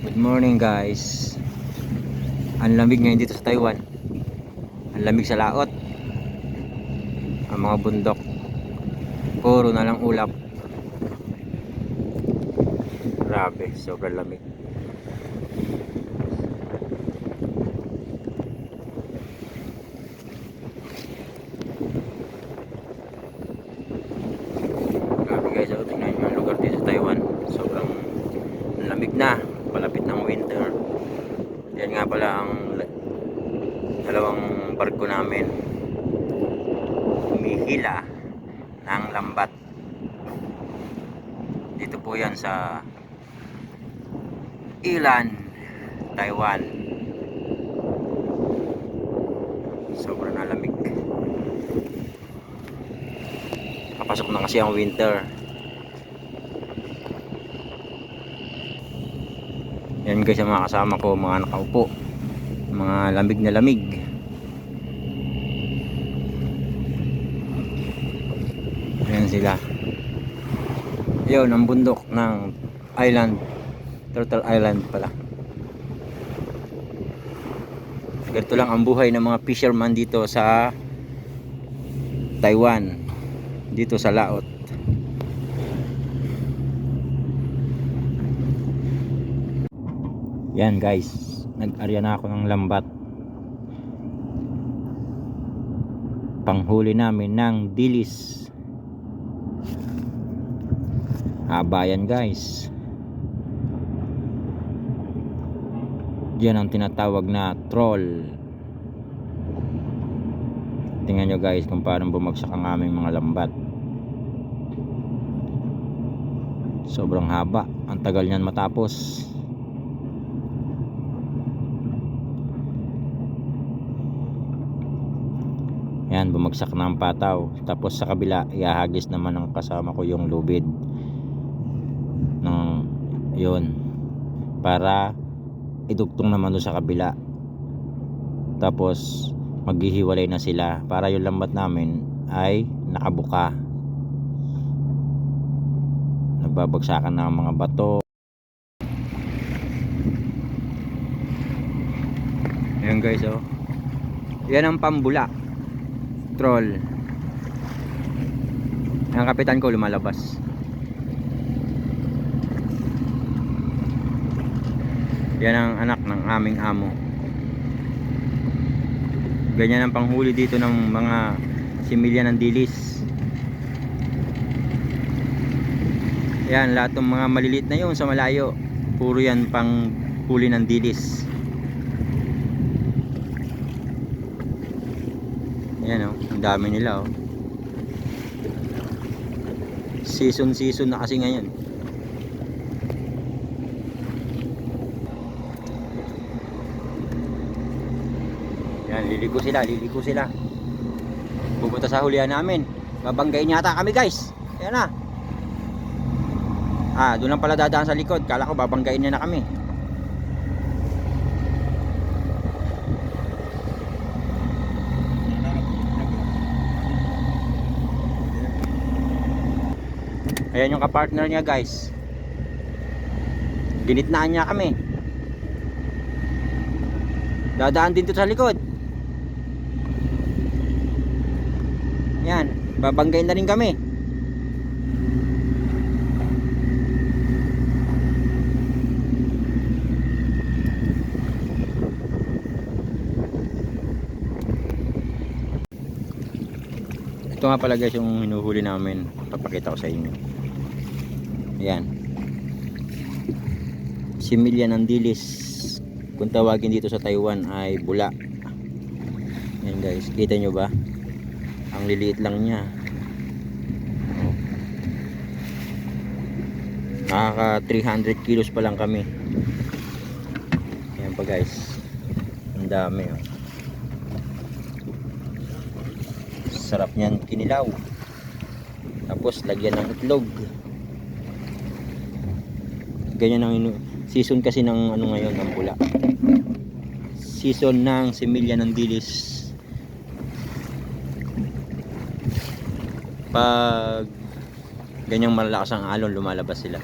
Good morning guys. Ang lamig ngayon dito sa Taiwan. Ang lamig sa laot. Ang mga bundok. Puro na lang ulap. Grabe, sobrang lamig. Grabe guys, oh, tingnan nyo ang lugar dito sa Taiwan. Sobrang lamig na. Palapit ng winter. Yan nga pala ang la- dalawang barko namin. Humihila ng lambat. Dito po yan sa Ilan, Taiwan. Sobrang nalamig. Papasok na kasi ang winter. Yan guys ang mga kasama ko, mga nakaupo. Mga lamig na lamig. Yan sila. Yun, ang bundok ng island. Turtle Island pala. Ganito lang ang buhay ng mga fisherman dito sa Taiwan. Dito sa Laot. Yan guys, nag-arya na ako ng lambat. Panghuli namin ng dilis. Haba yan guys. Yan ang tinatawag na troll. Tingnan nyo guys kung paano bumagsak ang aming mga lambat. Sobrang haba. Ang tagal niyan matapos. Yan, bumagsak na ang pataw. Tapos sa kabila, ihahagis naman ng kasama ko yung lubid. Yun. Para idugtong naman doon sa kabila. Tapos, maghihiwalay na sila. Para yung lambat namin ay nakabuka. Nagbabagsakan ng mga bato. Ayan guys, oh. Yan ang pambula troll. Ang kapitan ko lumalabas. Yan ang anak ng aming amo. Ganyan ang panghuli dito ng mga similya ng dilis. Yan, lahat ng mga maliliit na yun sa malayo. Puro yan pang huli ng dilis. Ayan oh, ang dami nila oh. Season season na kasi ngayon. Liliko sila, liliko sila. Pupunta sa hulihan namin. Babanggain yata kami guys. Ayan na. Ah, doon lang pala dadaan sa likod. Kala ko babanggain na kami. Ayan yung kapartner niya guys. Ginitnaan niya kami. Dadaan din to sa likod. Yan, babanggain na rin kami. Ito nga pala guys yung hinuhuli namin. Papakita ko sa inyo. Ayan. Similya ng dilis. Kung tawagin dito sa Taiwan ay bula. Ayan guys. Kita nyo ba? Ang liliit lang niya. Oh. Nakaka 300 kilos pa lang kami. Ayan pa guys. Ang dami oh. sarap niyan kinilaw tapos lagyan ng itlog ganyan ang season kasi ng ano ngayon ng pula season ng similya ng dilis pag ganyang malakas ang alon lumalabas sila.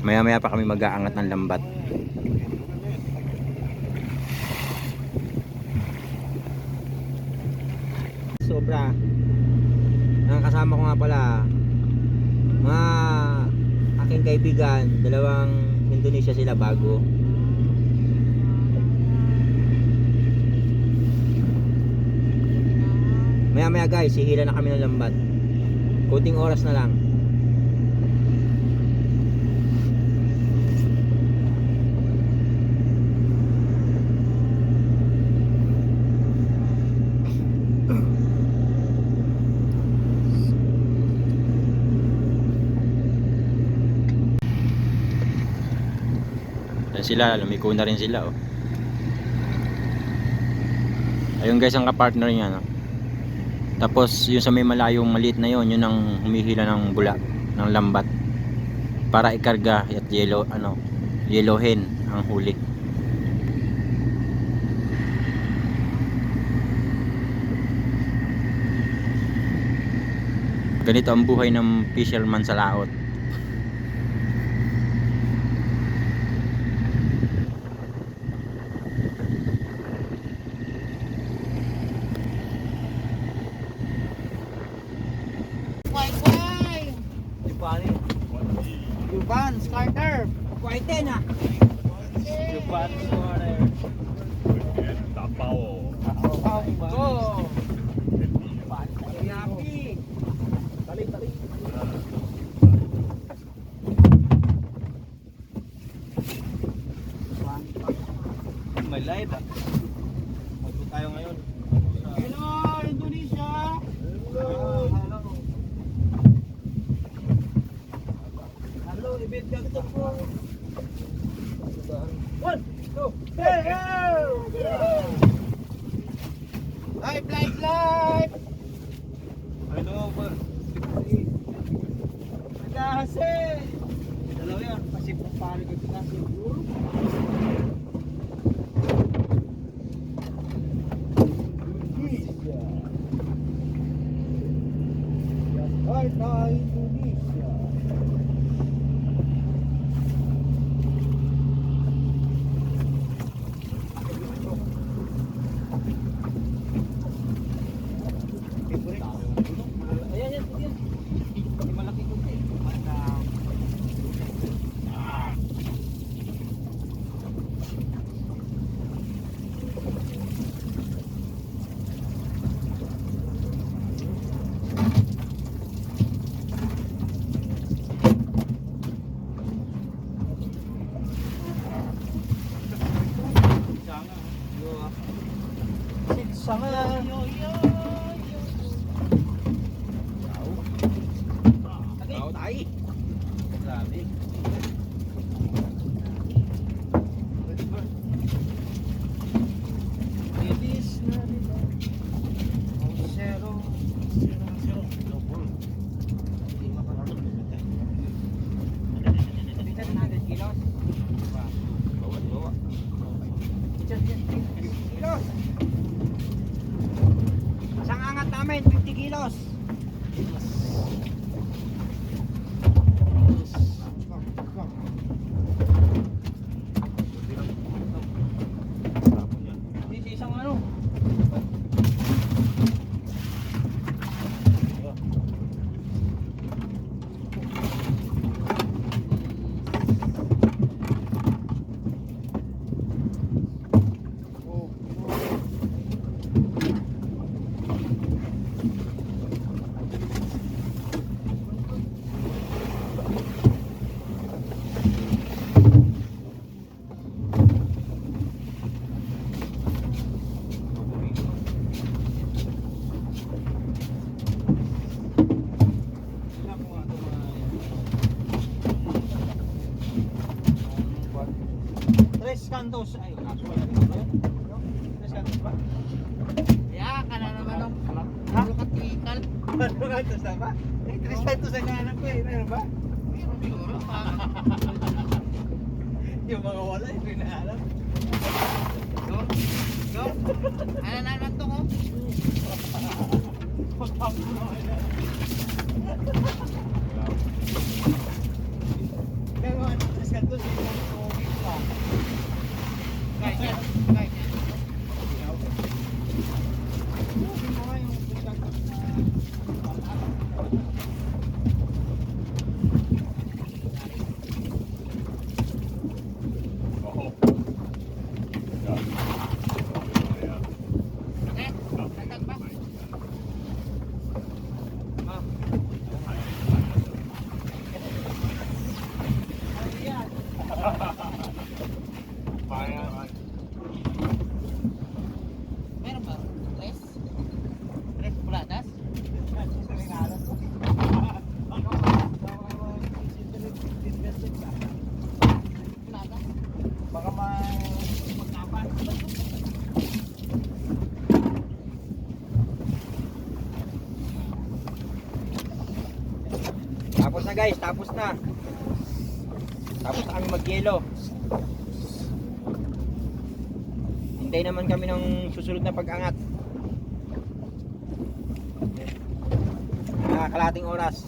Maya maya pa kami mag-aangat ng lambat. Sobra. Ang kasama ko nga pala aking kaibigan, dalawang Indonesia sila bago. Maya maya guys, hihila na kami ng lambat. Kunting oras na lang. Sila, lumiko na rin sila oh. Ayun guys ang kapartner niya no. Tapos yung sa may malayong maliit na yon, yun ang humihila ng bula ng lambat para ikarga at yellow ano, yellow hen ang huli. Ganito ang buhay ng fisherman sa laot. Go. Yapi. Tali, tali. May live ah. Magpo tayo ngayon. Hello, Indonesia. Hello. Hello, ibig ka ito po. One, two, three, go. Live, live, live. Ano ba? Kasi. Dalawa yan. Kasi paano ko kasi. Jakarta, Indonesia. Ayan, yan, yan. Hindi malaki ko eh. Sama. Tagay tayo. Grabe. Ladies na nila. Zero. Zero, zero. Bigat natin kilos. Yes. Tres kantos. Ay, wala ba? Tres kantos ba? Ya, ka na naman ang Puro katikal. Ano kantos na ba? Eh, tres kantos ang kanan ko eh. Meron ba? Meron siguro. Yung mga wala, hindi na alam. Go. Go. Ano na naman to ko? Gagawa na Meron ba? Tres? Tres platas? Baka may pagkapan. Tapos na guys, tapos na. Tapos na kami mag-yelo. Hintay naman kami ng susunod na pag-angat. Mga kalating oras.